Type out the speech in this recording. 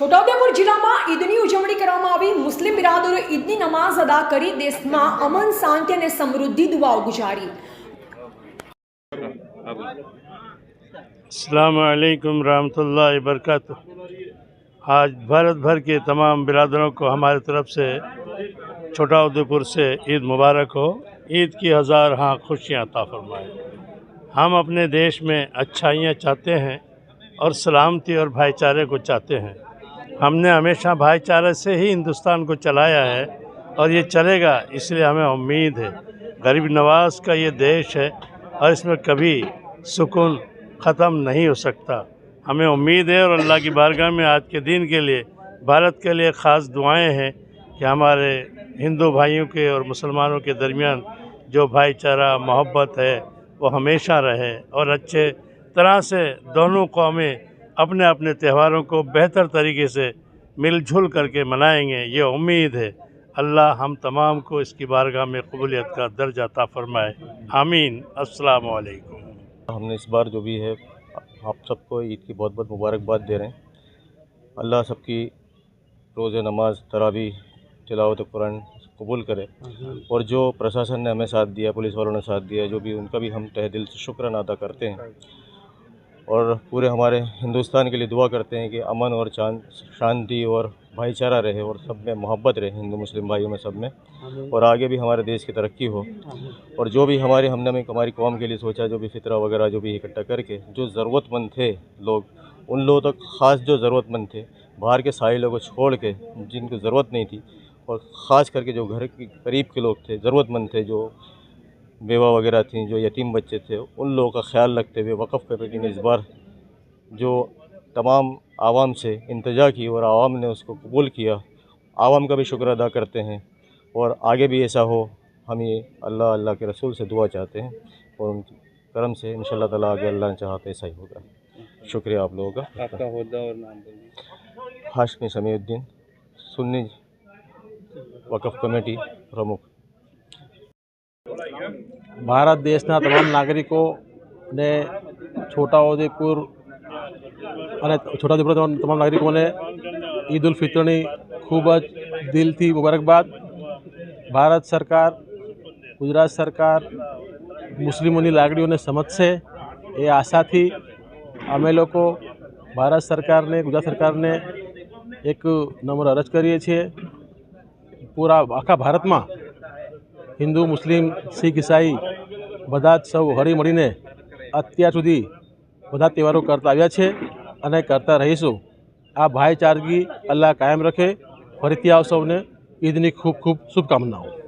છોટાઉદેપુર જિલ્લામાં ઈદની ઉજવણી કરવામાં આવી. મુસ્લિમ બિરાદરોએ ઈદની નમાઝ અદા કરી દેશમાં અમન، શાંતિ અને સમૃદ્ધિ દુઆઓ ગુજારી. السلام علیکم رحمۃ اللہ وبرکاتہ آج بھارت بھر کے تمام برادروں کو ہمارے طرف سے چھوٹا ادے پور سے عید مبارک ہو عید کی ہزار ہاں خوشیاں عطا فرمائے ہم اپنے دیش میں اچھائیاں چاہتے ہیں اور سلامتی اور بھائی چارے کو چاہتے ہیں ہم نے ہمیشہ بھائی چارہ سے ہی ہندوستان کو چلایا ہے اور یہ چلے گا، اس لیے ہمیں امید ہے۔ غریب نواز کا یہ دیش ہے اور اس میں کبھی سکون ختم نہیں ہو سکتا۔ ہمیں امید ہے اور اللہ کی بارگاہ میں آج کے دن کے لیے، بھارت کے لیے خاص دعائیں ہیں کہ ہمارے ہندو بھائیوں کے اور مسلمانوں کے درمیان جو بھائی چارہ محبت ہے، وہ ہمیشہ رہے اور اچھے طرح سے دونوں قومیں اپنے اپنے تہواروں کو بہتر طریقے سے مل جل کر کے منائیں گے، یہ امید ہے۔ اللہ ہم تمام کو اس کی بارگاہ میں قبولیت کا درجہ عطا فرمائے۔ آمین۔ السلام علیکم۔ ہم نے اس بار جو بھی ہے، آپ سب کو عید کی بہت بہت مبارکباد دے رہے ہیں۔ اللہ سب کی روز نماز تراوی تلاوت قرآن قبول کرے۔ اور جو پرشاسن نے ہمیں ساتھ دیا، پولیس والوں نے ساتھ دیا، جو بھی ان کا بھی ہم تہ دل سے شکرانہ ادا کرتے ہیں۔ اور پورے ہمارے ہندوستان کے لیے دعا کرتے ہیں کہ امن اور چاند شانتی اور بھائی چارہ رہے اور سب میں محبت رہے ہندو مسلم بھائیوں میں سب میں اور آگے بھی ہمارے دیش کی ترقی ہو۔ اور جو بھی ہمارے ہم نے ہماری قوم کے لیے سوچا جو بھی فطرہ وغیرہ جو بھی اکٹھا کر کے جو ضرورت مند تھے لوگ ان لوگوں تک خاص جو ضرورت مند تھے باہر کے سارے لوگوں کو چھوڑ کے جن کو ضرورت نہیں تھی اور خاص کر کے جو گھر کے قریب کے لوگ تھے ضرورت مند تھے جو بیوہ وغیرہ تھیں جو یتیم بچے تھے ان لوگوں کا خیال رکھتے ہوئے وقف کمیٹی نے اس بار جو تمام عوام سے انتجا کی اور عوام نے اس کو قبول کیا۔ عوام کا بھی شکر ادا کرتے ہیں اور آگے بھی ایسا ہو ہم یہ اللہ اللہ کے رسول سے دعا چاہتے ہیں اور ان کی کرم سے ان شاء اللہ تعالیٰ آگے اللہ نے چاہتے ایسا ہی ہوگا۔ شکریہ آپ لوگوں کا۔ آپ کا اور نام ہاشمی سمیع الدین سنی وقف کمیٹی پرمکھ۔ ભારત દેશના તમામ નાગરિકોને છોટાઉદેપુર અને છોટાઉદેપુર તમામ નાગરિકોને ઈદ ઉલ ફિત્રની ખૂબ જ દિલથી મુબારકબાદ. ભારત સરકાર, ગુજરાત સરકાર મુસ્લિમોની લાગણીઓને સમજશે એ આશાથી અમે લોકો ભારત સરકારને, ગુજરાત સરકારને એક નમ્ર અરજ કરીએ છીએ. પૂરા આખા ભારતમાં હિન્દુ, મુસ્લિમ, શીખ, ઈસાઈ બધા જ સૌ હળી મળીને અત્યાર સુધી બધા તહેવારો કરતા આવ્યા છે અને કરતા રહીશું. આ ભાઈચારગી અલ્લાહ કાયમ રખે. ફરીથી આવ સૌને ઈદની ખૂબ ખૂબ શુભકામનાઓ.